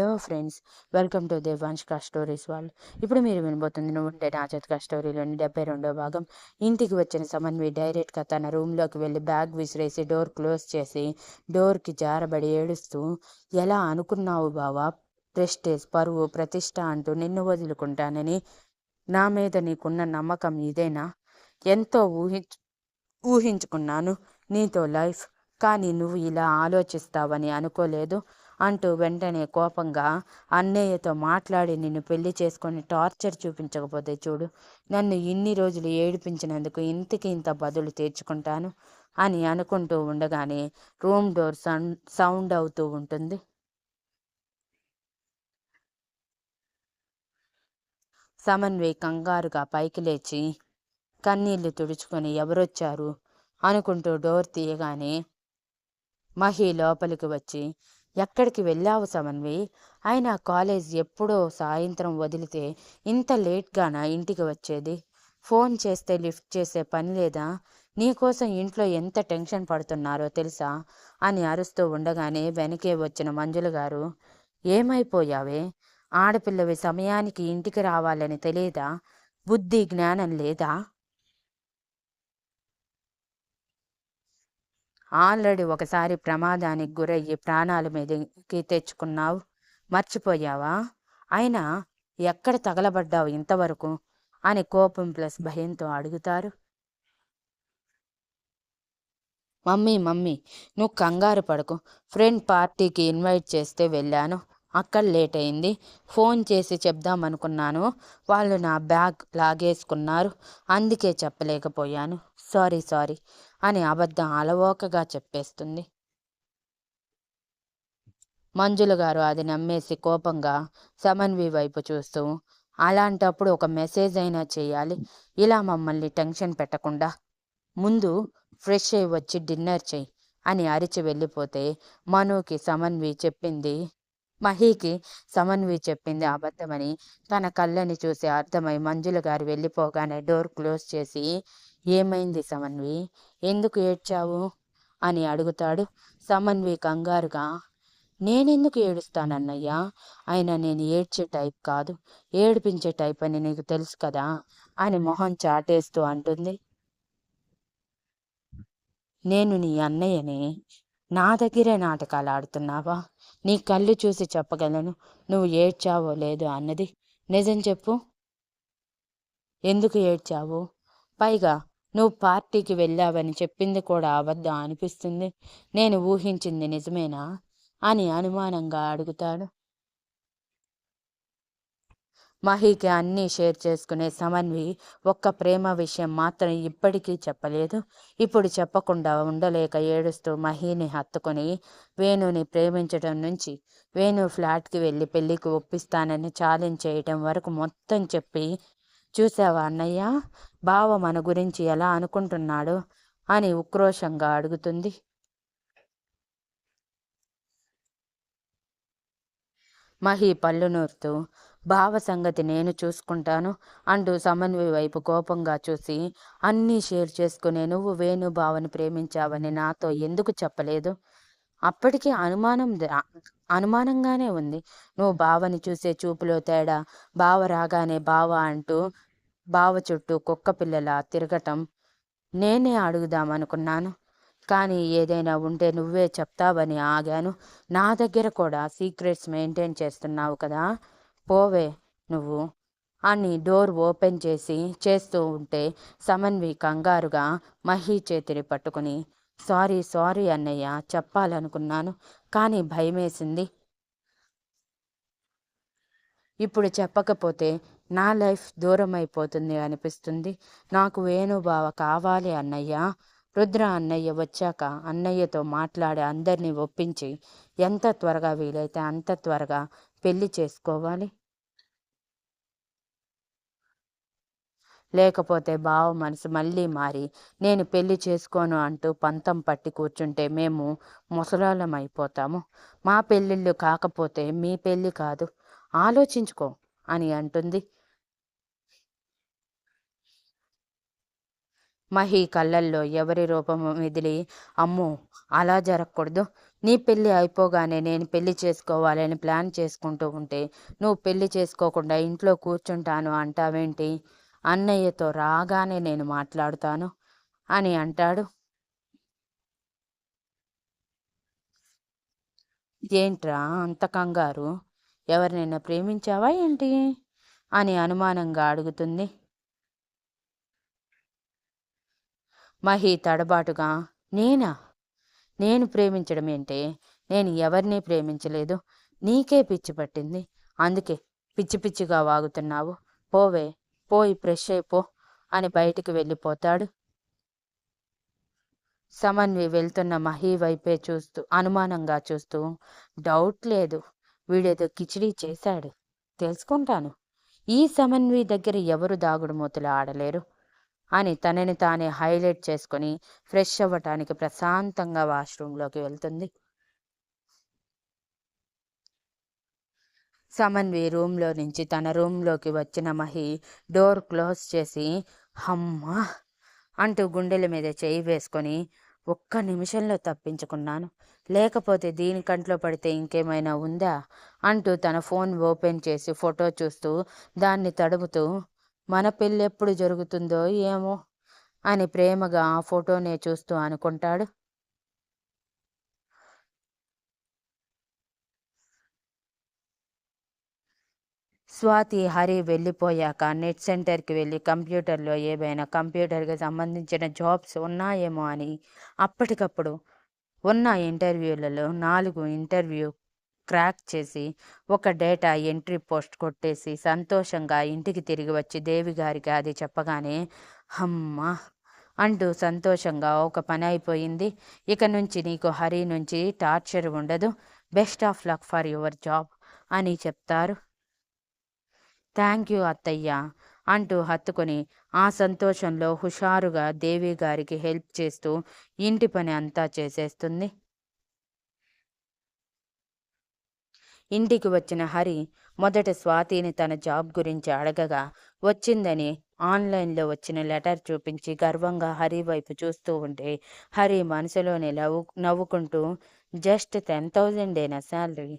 Hello friends welcome to దేవాంష్క stories వాళ్ళు ఇప్పుడు మీరు వినబోతుంది నువ్వుంటే నా చేతిక స్టోరీలోని డెబ్బై రెండో భాగం. ఇంటికి వచ్చిన సమన్వి డైరెక్ట్గా తన రూమ్లోకి వెళ్ళి బ్యాగ్ విసిరేసి డోర్ క్లోజ్ చేసి డోర్కి జారబడి ఏడుస్తూ ఎలా అనుకున్నావు బావా? ప్రెస్టేజ్ పరువు ప్రతిష్ట అంటూ నిన్ను వదులుకుంటానని నా మీద నీకున్న నమ్మకం ఇదేనా? ఎంతో ఊహించు ఊహించుకున్నాను నీతో లైఫ్. కానీ నువ్వు ఇలా ఆలోచిస్తావని అనుకోలేదు. అంటూ వెంటనే కోపంగా అన్నయ్యతో మాట్లాడి నిన్ను పెళ్ళి చేసుకొని టార్చర్ చూపించకపోతే చూడు నన్ను ఇన్ని రోజులు ఏడిపించినందుకు ఇంతకి ఇంత బదులు తీర్చుకుంటాను అని అనుకుంటూ ఉండగానే రూమ్ డోర్ సౌండ్ సౌండ్ అవుతూ ఉంటుంది. సమన్వయ్ కంగారుగా పైకి లేచి కన్నీళ్ళు తుడుచుకొని ఎవరొచ్చారు? అనుకుంటూ డోర్ తీయగానే మహి లోపలికి వచ్చి ఎక్కడికి వెళ్ళావు సమన్వి? ఆయన కాలేజ్ ఎప్పుడో సాయంత్రం వదిలితే ఇంత లేట్గానా ఇంటికి వచ్చేది? ఫోన్ చేస్తే లిఫ్ట్ చేసే పని లేదా? నీకోసం ఇంట్లో ఎంత టెన్షన్ పడుతున్నారో తెలుసా? అని అరుస్తూ ఉండగానే వెనకే వచ్చిన మంజులు గారు ఏమైపోయావే? ఆడపిల్లవి సమయానికి ఇంటికి రావాలని తెలియదా బుద్ధి జ్ఞానం లేదా? ఆల్రెడీ ఒకసారి ప్రమాదానికి గురయ్యి ప్రాణాల మీదకి తెచ్చుకున్నావు మర్చిపోయావా? అయినా ఎక్కడ తగలబడ్డావు ఇంతవరకు? అని కోపం ప్లస్ భయంతో అడుగుతారు. మమ్మీ మమ్మీ నువ్వు కంగారు పడకు. ఫ్రెండ్ పార్టీకి ఇన్వైట్ చేస్తే వెళ్ళాను. అక్కడ లేట్ అయింది. ఫోన్ చేసి చెప్దామనుకున్నాను. వాళ్ళు నా బ్యాగ్ లాగేసుకున్నారు. అందుకే చెప్పలేకపోయాను. Sorry sorry. అని అబద్ధం అలవోకగా చెప్పేస్తుంది. మంజుల గారు అది నమ్మేసి కోపంగా సమన్వి వైపు చూస్తూ అలాంటప్పుడు ఒక మెసేజ్ అయినా చేయాలి. ఇలా మమ్మల్ని టెన్షన్ పెట్టకుండా ముందు ఫ్రెష్ అయి వచ్చి డిన్నర్ చెయ్యి అని అరిచి వెళ్ళిపోతే మనుకి సమన్వి చెప్పింది మహీకి సమన్వి చెప్పింది అబద్ధమని తన కళ్ళని చూసి అర్థమై మంజుల గారు వెళ్ళిపోగానే డోర్ క్లోజ్ చేసి ఏమైంది సమన్వి? ఎందుకు ఏడ్చావు? అని అడుగుతాడు సమన్వి కంగారుగా. నేనెందుకు ఏడుస్తానన్నయ్యా? అయినా నేను ఏడ్చే టైప్ కాదు. ఏడిపించే టైప్ అని నీకు తెలుసు కదా? అని మొహం చాటేస్తూ అంటుంది. నేను నీ అన్నయ్యని. నా దగ్గరే నాటకాలు ఆడుతున్నావా? నీ కళ్ళు చూసి చెప్పగలను. నువ్వు ఏడ్చావో లేదో అన్నది. నిజం చెప్పు. ఎందుకు ఏడ్చావు? పైగా నువ్వు పార్టీకి వెళ్ళావని చెప్పింది కూడా అబద్ధం అనిపిస్తుంది. నేను ఊహించింది నిజమేనా? అని అనుమానంగా అడుగుతాడు. మహికి అన్నీ షేర్ చేసుకునే సమన్వి ఒక్క ప్రేమ విషయం మాత్రం ఇప్పటికీ చెప్పలేదు. ఇప్పుడు చెప్పకుండా ఉండలేక ఏడుస్తూ మహిని హత్తుకొని వేణుని ప్రేమించడం నుంచి వేణు ఫ్లాట్కి వెళ్ళి పెళ్ళికి ఒప్పిస్తానని ఛాలెంజ్ చేయటం వరకు మొత్తం చెప్పి చూసావా అన్నయ్య? బావ మన గురించి ఎలా అనుకుంటున్నాడు అని ఉక్రోషంగా అడుగుతుంది. మహి పళ్ళు నూరుతూ బావ సంగతి నేను చూసుకుంటాను అంటూ సమన్వయ వైపు కోపంగా చూసి అన్నీ షేర్ చేసుకునే నువ్వు వేణు బావని ప్రేమించావని నాతో ఎందుకు చెప్పలేదు? అప్పటికి అనుమానం అనుమానంగానే ఉంది. నువ్వు బావని చూసే చూపులో తేడా బావ రాగానే బావ అంటూ బావ చుట్టూ కుక్క పిల్లల తిరగటం నేనే అడుగుదామనుకున్నాను. కానీ ఏదైనా ఉంటే నువ్వే చెప్తావని ఆగాను. నా దగ్గర కూడా సీక్రెట్స్ మెయింటైన్ చేస్తున్నావు కదా. పోవే నువ్వు అని డోర్ ఓపెన్ చేసి చేస్తూ ఉంటే సమన్వి కంగారుగా మహి చేతిని పట్టుకుని సారీ సారీ అన్నయ్య చెప్పాలనుకున్నాను కానీ భయమేసింది. ఇప్పుడు చెప్పకపోతే నా లైఫ్ దూరం అయిపోతుంది అనిపిస్తుంది. నాకు వేణుబావ కావాలి అన్నయ్య. రుద్ర అన్నయ్య వచ్చాక అన్నయ్యతో మాట్లాడి అందరినీ ఒప్పించి ఎంత త్వరగా వీలైతే అంత త్వరగా పెళ్ళి చేసుకోవాలి. లేకపోతే బావ మనసు మళ్ళీ మారి నేను పెళ్ళి చేసుకోను అంటూ పంతం పట్టి కూర్చుంటే మేము ముసలాలం అయిపోతాము. మా పెళ్ళిళ్ళు కాకపోతే మీ పెళ్ళి కాదు. ఆలోచించుకో అని అంటుంది. మహి కళ్ళల్లో ఎవరి రూపం మిదిలి అమ్మో అలా జరగకూడదు. నీ పెళ్ళి అయిపోగానే నేను పెళ్ళి చేసుకోవాలని ప్లాన్ చేసుకుంటూ ఉంటే నువ్వు పెళ్ళి చేసుకోకుండా ఇంట్లో కూర్చుంటాను అంటావేంటి? అన్నయ్యతో రాగానే నేను మాట్లాడుతాను అని అంటాడు. ఏంట్రా అంత కంగారు? ఎవరినైనా ప్రేమించావా ఏంటి? అని అనుమానంగా అడుగుతుంది. మహి తడబాటుగా నేనా? నేను ప్రేమించడం ఏంటే? నేను ఎవరిని ప్రేమించలేదు. నీకే పిచ్చి పట్టింది. అందుకే పిచ్చి పిచ్చిగా వాగుతున్నావు. పోవే. పోయి ఫ్రెష్ అయిపో అని బయటికి వెళ్ళిపోతాడు. సమన్వి వెళ్తున్న మహి వైపే చూస్తూ అనుమానంగా చూస్తూ డౌట్ లేదు. వీడేదో కిచిడీ చేశాడు. తెలుసుకుంటాను. ఈ సమన్వి దగ్గర ఎవరు దాగుడు మూతలు ఆడలేరు? అని తనని తానే హైలైట్ చేసుకొని ఫ్రెష్ అవ్వటానికి ప్రశాంతంగా వాష్రూమ్లోకి వెళ్తుంది. సమన్వి రూమ్లో నుంచి తన రూమ్లోకి వచ్చిన మహి డోర్ క్లోజ్ చేసి అమ్మా! అంటూ గుండెల మీద చేయి వేసుకొని ఒక్క నిమిషంలో తప్పించుకున్నాను. లేకపోతే దీని కంట్లో పడితే ఇంకేమైనా ఉందా? అంటూ తన ఫోన్ ఓపెన్ చేసి ఫోటో చూస్తూ దాన్ని తడుముతూ మన పెళ్ళి ఎప్పుడు జరుగుతుందో ఏమో? అని ప్రేమగా ఆ ఫోటోనే చూస్తూ అనుకుంటాడు. స్వాతి హరి వెళ్ళిపోయాక నెట్ సెంటర్కి వెళ్ళి కంప్యూటర్లో ఏవైనా కంప్యూటర్కి సంబంధించిన జాబ్స్ ఉన్నాయేమో అని అప్పటికప్పుడు ఉన్న ఇంటర్వ్యూలలో నాలుగు ఇంటర్వ్యూ క్రాక్ చేసి ఒక డేటా ఎంట్రీ పోస్ట్ కొట్టేసి సంతోషంగా ఇంటికి తిరిగి వచ్చి దేవి గారికి అది చెప్పగానే అమ్మ అంటూ సంతోషంగా ఒక పని అయిపోయింది. ఇక నుంచి నీకు హరి నుంచి టార్చర్ ఉండదు. Best of luck for your job అని చెప్తారు. థ్యాంక్ యూ అత్తయ్య అంటూ హత్తుకొని ఆ సంతోషంలో హుషారుగా దేవి గారికి హెల్ప్ చేస్తూ ఇంటి పని అంతా చేసేస్తుంది. ఇంటికి వచ్చిన హరి మొదట స్వాతిని తన జాబ్ గురించి అడగగా వచ్చిందని ఆన్లైన్లో వచ్చిన లెటర్ చూపించి గర్వంగా హరి వైపు చూస్తూ ఉంటే హరి మనసులోనే నవ్వు నవ్వుకుంటూ జస్ట్ టెన్ థౌజండేనా శాలరీ?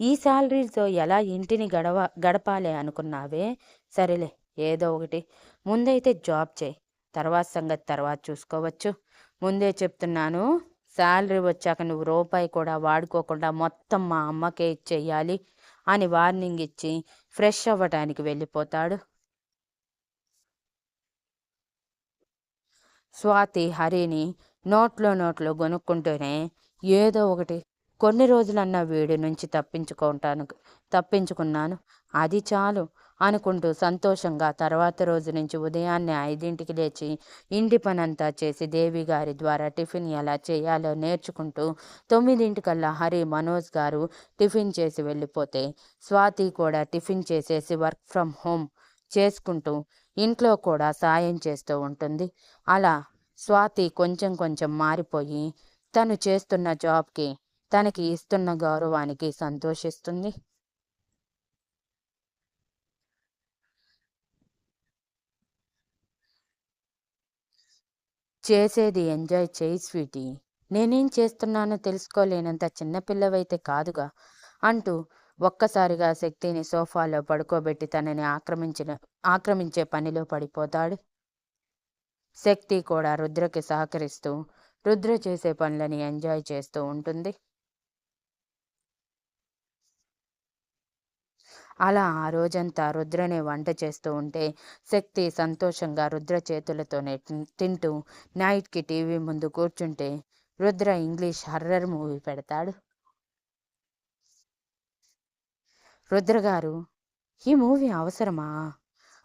ఈ శాలరీతో ఎలా ఇంటిని గడవ గడపాలి అనుకున్నావే? సరేలే ఏదో ఒకటి. ముందైతే జాబ్ చేయి. తర్వాత సంగతి తర్వాత చూసుకోవచ్చు. ముందే చెప్తున్నాను శాలరీ వచ్చాక నువ్వు రూపాయి కూడా వాడుకోకుండా మొత్తం మా అమ్మకే ఇచ్చేయాలి అని వార్నింగ్ ఇచ్చి ఫ్రెష్ అవ్వటానికి వెళ్ళిపోతాడు. స్వాతి హరిని నోట్లో నోట్లో కొనుక్కుంటూనే ఏదో ఒకటి కొన్ని రోజులన్నా వీడి నుంచి తప్పించుకుంటాను తప్పించుకున్నాను. అది చాలు అనుకుంటూ సంతోషంగా తర్వాత రోజు నుంచి ఉదయాన్నే ఐదింటికి లేచి ఇంటి పనంతా చేసి దేవి గారి ద్వారా టిఫిన్ ఎలా చేయాలో నేర్చుకుంటూ తొమ్మిదింటికల్లా హరి మనోజ్ గారు టిఫిన్ చేసి వెళ్ళిపోతే స్వాతి కూడా టిఫిన్ చేసేసి వర్క్ ఫ్రమ్ హోమ్ చేసుకుంటూ ఇంట్లో కూడా సాయం చేస్తూ ఉంటుంది. అలా స్వాతి కొంచెం కొంచెం మారిపోయి తను చేస్తున్న జాబ్కి తనకి ఇస్తున్న గౌరవానికి సంతోషిస్తుంది. చేసేది ఎంజాయ్ చేయి స్వీటీ. నేనేం చేస్తున్నానో తెలుసుకోలేనంత చిన్నపిల్లవైతే కాదుగా అంటూ ఒక్కసారిగా శక్తిని సోఫాలో పడుకోబెట్టి తనని ఆక్రమించిన ఆక్రమించే పనిలో పడిపోతాడు. శక్తి కూడా రుద్రకి సహకరిస్తూ రుద్ర చేసే పనులని ఎంజాయ్ చేస్తూ ఉంటుంది. అలా ఆ రోజంతా రుద్రనే వంట చేస్తూ ఉంటే శక్తి సంతోషంగా రుద్ర చేతులతోనే తింటూ నైట్కి టీవీ ముందు కూర్చుంటే రుద్ర ఇంగ్లీష్ హర్రర్ మూవీ పెడతాడు. రుద్ర గారు ఈ మూవీ అవసరమా?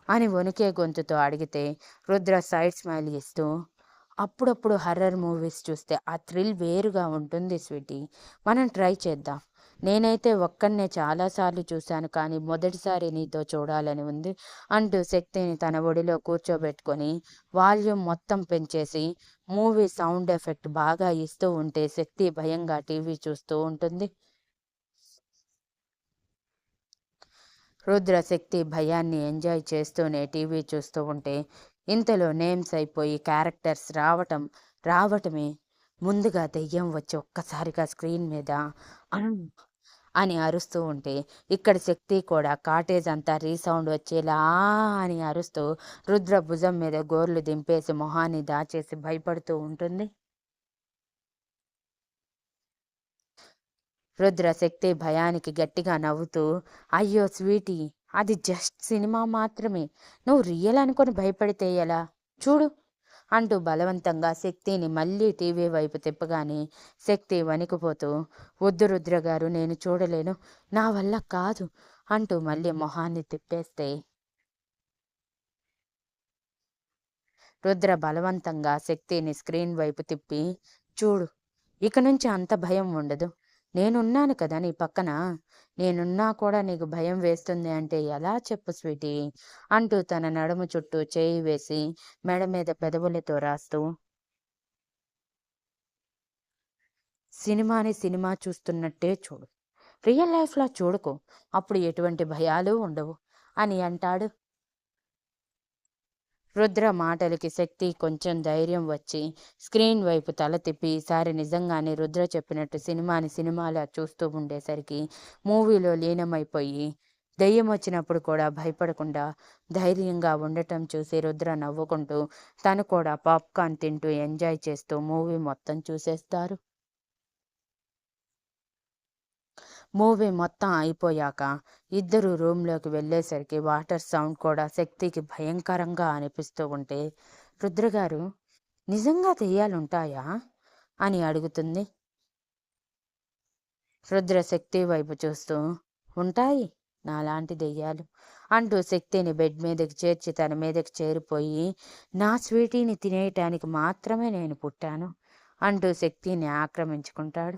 అని వణికే గొంతుతో అడిగితే రుద్ర సైడ్ స్మైల్ ఇస్తూ అప్పుడప్పుడు హర్రర్ మూవీస్ చూస్తే ఆ థ్రిల్ వేరుగా ఉంటుంది స్వీటీ. మనం ట్రై చేద్దాం. నేనైతే ఒక్కనే చాలాసార్లు చూశాను. కానీ మొదటిసారి నీతో చూడాలని ఉంది అంటూ శక్తిని తన ఒడిలో కూర్చోబెట్టుకొని వాల్యూమ్ మొత్తం పెంచేసి మూవీ సౌండ్ ఎఫెక్ట్ బాగా ఇస్తూ ఉంటే శక్తి భయంగా టీవీ చూస్తూ ఉంటుంది. రుద్ర శక్తి భయాన్ని ఎంజాయ్ చేస్తూనే టీవీ చూస్తూ ఉంటే ఇంతలో నేమ్స్ అయిపోయి క్యారెక్టర్స్ రావటం రావటమే ముందుగా దెయ్యం వచ్చి ఒక్కసారిగా స్క్రీన్ మీద అని అరుస్తూ ఉంటే ఇక్కడ శక్తి కూడా కాటేజ్ అంతా రీసౌండ్ వచ్చేలా అని అరుస్తూ రుద్ర భుజం మీద గోర్లు దింపేసి మొహాన్ని దాచేసి భయపడుతూ ఉంటుంది. రుద్ర శక్తి భయానికి గట్టిగా నవ్వుతూ అయ్యో స్వీటీ అది జస్ట్ సినిమా మాత్రమే. నువ్వు రియల్ అనుకొని భయపడితే ఎలా? చూడు. అంటూ బలవంతంగా శక్తిని మళ్ళీ టీవీ వైపు తిప్పగానే శక్తి వణికిపోతూ వద్దు రుద్ర గారు నేను చూడలేను నా వల్ల కాదు అంటూ మళ్ళీ మొహాన్ని తిప్పేస్తే. రుద్ర బలవంతంగా శక్తిని స్క్రీన్ వైపు తిప్పి చూడు ఇక నుంచి అంత భయం ఉండదు. నేనున్నాను కదా నీ పక్కన. నేనున్నా కూడా నీకు భయం వేస్తుంది అంటే ఎలా చెప్పు స్వీటీ? అంటూ తన నడుము చుట్టూ చేయి వేసి మెడ మీద పెదవులతో రాస్తూ. సినిమాని సినిమా చూస్తున్నట్టే చూడు. రియల్ లైఫ్లో చూడుకో. అప్పుడు ఎటువంటి భయాలు ఉండవు. అని అంటాడు రుద్ర మాటలకి శక్తి కొంచెం ధైర్యం వచ్చి స్క్రీన్ వైపు తల తిప్పి ఈసారి నిజంగానే రుద్ర చెప్పినట్టు సినిమాని సినిమాలా చూస్తూ ఉండేసరికి మూవీలో లీనమైపోయి దెయ్యం వచ్చినప్పుడు కూడా భయపడకుండా ధైర్యంగా ఉండటం చూసి రుద్ర నవ్వుకుంటూ తను కూడా పాప్కార్న్ తింటూ ఎంజాయ్ చేస్తూ మూవీ మొత్తం చూసేస్తారు. మూవీ మొత్తం అయిపోయాక ఇద్దరు రూమ్లోకి వెళ్ళేసరికి వాటర్ సౌండ్ కూడా శక్తికి భయంకరంగా అనిపిస్తూ ఉంటే రుద్రగారు నిజంగా దెయ్యాలుంటాయా? అని అడుగుతుంది. రుద్ర శక్తి వైపు చూస్తూ ఉంటాయి నాలాంటి దెయ్యాలు అంటూ శక్తిని బెడ్ మీదకి చేర్చి తన మీదకి చేరిపోయి నా స్వీటీని తినేయటానికి మాత్రమే నేను పుట్టాను అంటూ శక్తిని ఆక్రమించుకుంటాడు.